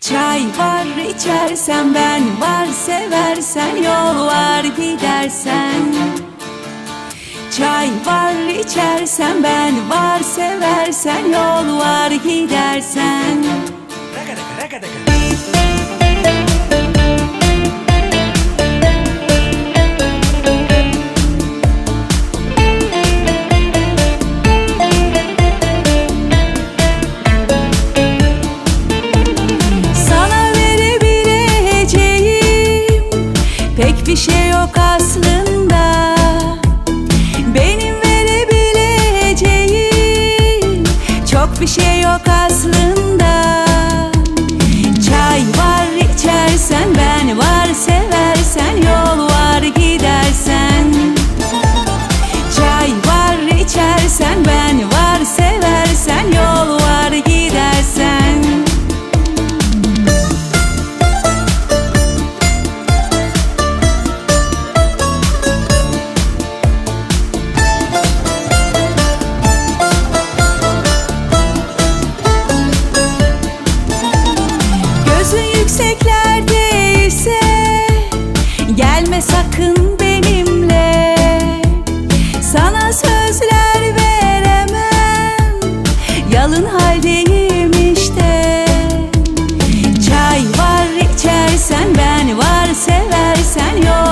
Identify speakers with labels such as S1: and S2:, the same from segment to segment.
S1: Çay var içersen ben var seversen yol var gidersen Çay var içersen ben var seversen yol var gidersen
S2: Raka daka, raka daka.
S1: Yok aslında. Benim verebileceğim çok bir şey yok aslında. Çay var içersen ben var seversen yol Sakın benimle. Sana sözler veremem. Yalın haldeyim işte. Çay var içersen ben var Seversen yol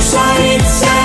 S1: Shine, shine.